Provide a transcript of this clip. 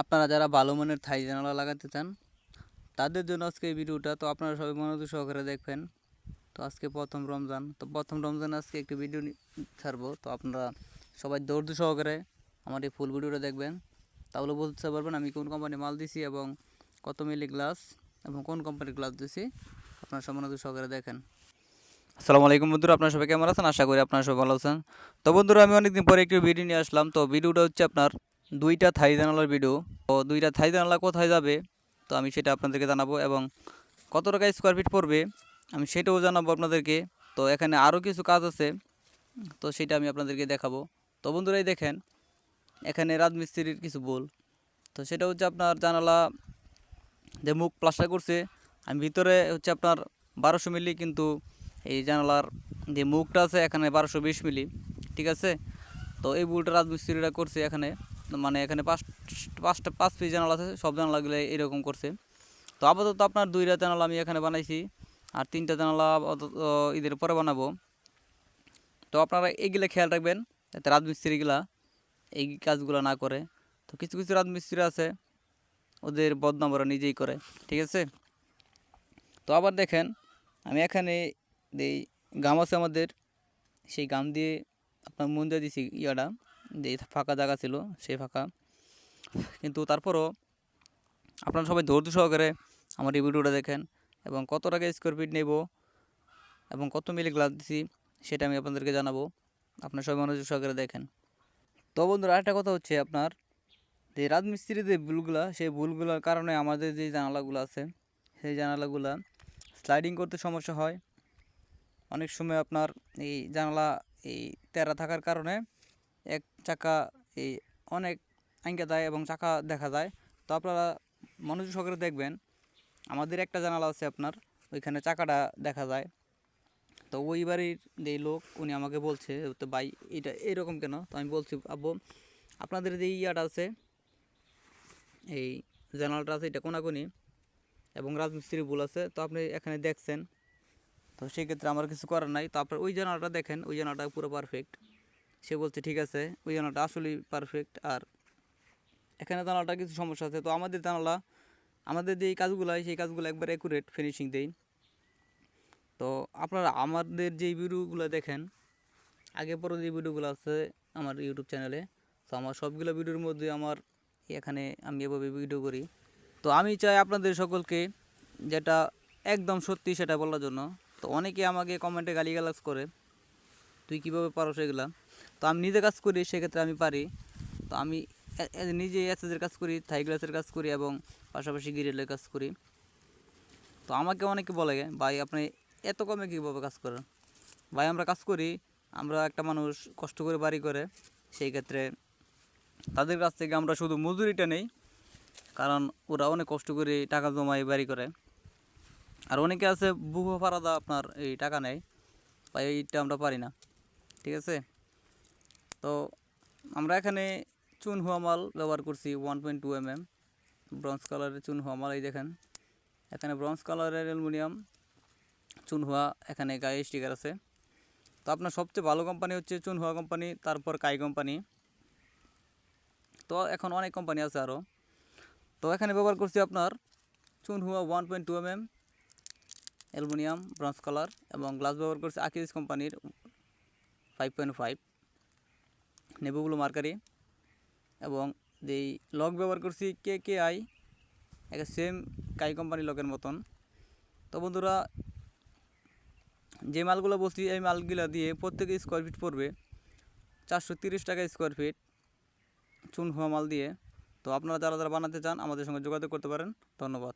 আপনারা যারা ভালো মানের থাই জানালা লাগাতে চান, তাদের জন্য আজকে এই ভিডিওটা। তো আপনারা সবাই মনোযোগ সহকারে দেখবেন। তো আজকে প্রথম রমজান। তো প্রথম রমজান আজকে একটি ভিডিও ছাড়বো। তো আপনারা সবাই ধৈর্য সহকারে আমার এই ফুল ভিডিওটা দেখবেন। তাহলে বলতে পারবেন আমি কোন কোম্পানি মাল দিছি এবং কত মিলি গ্লাস এবং কোন কোম্পানির গ্লাস দিছি। আপনারা সব মনোযোগ সহকারে দেখেন। আসসালামু আলাইকুম বন্ধুরা, আপনারা সবাই কেমন আছেন? আশা করি আপনারা সবাই ভালো আছেন। তো বন্ধুরা, আমি অনেকদিন পরে একটি ভিডিও নিয়ে আসলাম। তো ভিডিওটা হচ্ছে আপনার দুইটা থাই জানালার ভিডিও তো দুইটা থাই জানালা কোথায় যাবে? তো আমি সেটা আপনাদেরকে জানাব এবং কত টাকা স্কোয়ার ফিট পড়বে? আমি সেটাও জানাব আপনাদেরকে। তো এখানে আরও কিছু কাজ আছে, তো সেটা আমি আপনাদেরকে দেখাবো। তো বন্ধুরাই দেখেন, এখানে রাজমিস্ত্রির কিছু বল। তো সেটা হচ্ছে আপনার জানালা যে মুখ প্লাস্টার করছে, আমি ভিতরে হচ্ছে আপনার বারোশো মিলি কিন্তু এই জানালার যে মুখটা আছে, এখানে বারোশো বিশ মিলি, ঠিক আছে? তো এই বুলটা রাজমিস্ত্রিরা করছে এখানে। মানে এখানে পাঁচ, পাঁচটা, পাঁচ পিস জানালা আছে, সব জানালাগুলো এরকম করছে। তো আপাতত আপনার দুইটা জানালা আমি এখানে বানাইছি, আর তিনটা জানালা আপাতত ঈদের পরে বানাবো। তো আপনারা এইগুলা খেয়াল রাখবেন, যাতে রাজমিস্ত্রিগুলা এই কাজগুলো না করে। তো কিছু কিছু রাজমিস্ত্রি আছে, ওদের বদনাম ওরা নিজেই করে, ঠিক আছে? তো আবার দেখেন, আমি এখানে এই গাম আছে আমাদের, সেই গাম দিয়ে আপনার মন দিয়ে দিছি ইয়াটা। যে ফাঁকা জায়গা ছিল, সেই ফাঁকা। কিন্তু তারপরও আপনারা সবাই ধৈর্য সহকারে আমার এই ভিডিওটা দেখেন এবং কত টাকা স্কোয়ার ফিট নেব এবং কত মিলে গ্লাস দিছি সেটা আমি আপনাদেরকে জানাব। আপনারা সবাই মনোযোগ সহকারে দেখেন। তো বন্ধুরা, আরেকটা কথা হচ্ছে আপনার যে রাজমিস্ত্রির যে ভুলগুলা, সেই ভুলগুলোর কারণে আমাদের যে জানালাগুলো আছে, সেই জানালাগুলো স্লাইডিং করতে সমস্যা হয়। অনেক সময় আপনার এই জানালা এই তেরা থাকার কারণে চাকা এই অনেক আঙ্কে দেয় এবং চাকা দেখা যায়। তো আপনারা মনোযোগ সহকারে দেখবেন, আমাদের একটা জানালা আছে আপনার, ওইখানে চাকাটা দেখা যায়। তো ওই বাড়ির যে লোক, উনি আমাকে বলছে, তো ভাই, এটা এরকম কেন? তো আমি বলছি, আব্বু, আপনাদের যে ইয়াটা আছে, এই জানালাটা আছে, এটা কোনাকুনি এবং রাজমিস্ত্রি ভুল আছে, তো আপনি এখানে দেখছেন। তো সেক্ষেত্রে আমার কিছু করার নাই। তো আপনার ওই জানালাটা দেখেন, ওই জানালাটা পুরো পারফেক্ট সে বলছে, ঠিক আছে, ওই জানালাটা আসলেই পারফেক্ট আর এখানে জানালাটা কিছু সমস্যা আছে। তো আমাদের জানালা, আমাদের যে কাজগুলো হয়, সেই কাজগুলো একবার অ্যাকুরেট ফিনিশিং দেই। তো আপনারা আমাদের যেই ভিডিওগুলো দেখেন, আগে পরে যে ভিডিওগুলো আছে আমার ইউটিউব চ্যানেলে তো আমার সবগুলো ভিডিওর মধ্যে আমার এখানে আমি এভাবে ভিডিও করি। তো আমি চাই আপনাদের সকলকে যেটা একদম সত্যি সেটা বলার জন্য, তো অনেকে আমাকে কমেন্টে গালিগালাজ করে, তুই কীভাবে পারো সেগুলা তো আমি নিজে কাজ করি, সেক্ষেত্রে আমি পারি। তো আমি নিজে এসএসের কাজ করি, থাই গ্লাসের কাজ করি এবং পাশাপাশি গিরিলের কাজ করি। তো আমাকে অনেকে বলে, ভাই, আপনি এত কমে কীভাবে কাজ করেন? ভাই, আমরা কাজ করি, আমরা একটা মানুষ কষ্ট করে বাড়ি করে, সেই ক্ষেত্রে তাদের কাছ থেকে আমরা শুধু মজুরিটা নেই, কারণ ওরা অনেক কষ্ট করে টাকা জমাই বাড়ি করে। আর অনেকে আছে বুহো ফারাদা আপনার এই টাকা নেয় বা এইটা আমরা পারি না। ঠিক আছে? তো আমরা এখানে চুন হুয়া মাল ব্যবহার করছি one point two M M bronze কালারের চুন হুয়া মাল, এই দেখেন। এখানে ব্রঞ্জ কালারের অ্যালুমিনিয়াম, চুন হুয়া এখানে গায়ে স্টিকার আছে। তো আপনার সবচেয়ে ভালো কোম্পানি হচ্ছে চুন হুয়া কোম্পানি তারপর কাই কোম্পানি তো এখন অনেক কোম্পানি আছে আরও তো এখানে ব্যবহার করছি আপনার চুন হুয়া one point two M M aluminium bronze colour এবং গ্লাস ব্যবহার করছি আকিস কোম্পানির ফাইভ পয়েন্ট ফাইভ নেবুগুলো মার্কারি এবং যেই লক ব্যবহার করছি কে কে আই একটা সেম কাই কোম্পানি লকের মতন। তো বন্ধুরা, যে মালগুলো বলছি, এই মালগুলো দিয়ে প্রত্যেকে স্কোয়ার ফিট পড়বে চারশো তিরিশ টাকা স্কোয়ার ফিট চুন হওয়া মাল দিয়ে। তো আপনারা যারা যারা বানাতে চান, আমাদের সঙ্গে যোগাযোগ করতে পারেন। ধন্যবাদ।